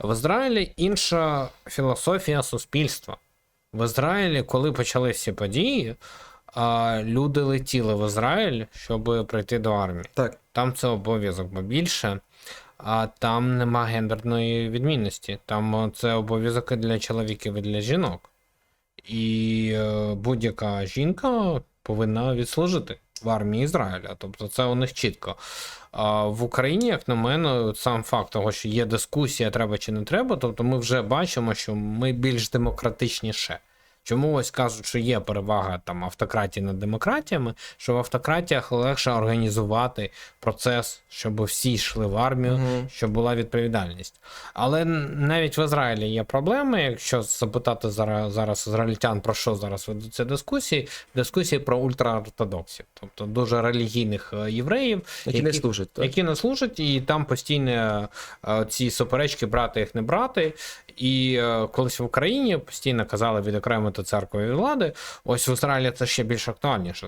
В Ізраїлі інша філософія суспільства. В Ізраїлі, коли почали всі події, люди летіли в Ізраїль, щоб прийти до армії. Так. Там це обов'язок, бо більше, а там нема гендерної відмінності. Там це обов'язок і для чоловіків і для жінок. І е, будь-яка жінка повинна відслужити в армії Ізраїля. Тобто це у них чітко. А в Україні, як на мене, сам факт того, що є дискусія, треба чи не треба, тобто ми вже бачимо, що ми більш демократичніше. Чому ось кажуть, що є перевага там автократії над демократіями, що в автократіях легше організувати процес, щоб всі йшли в армію, Мгм. щоб була відповідальність. Але навіть в Ізраїлі є проблеми. Якщо запитати зараз, зараз ізраїльтян про що зараз ведуться дискусії, дискусії про ультраортодоксів, тобто дуже релігійних е, євреїв, Які не служать. Які не служать, і там постійно е, ці суперечки брати їх не брати. І е, колись в Україні постійно казали відокремити церкву від влади. Ось в Ізраїлі це ще більш актуальніше.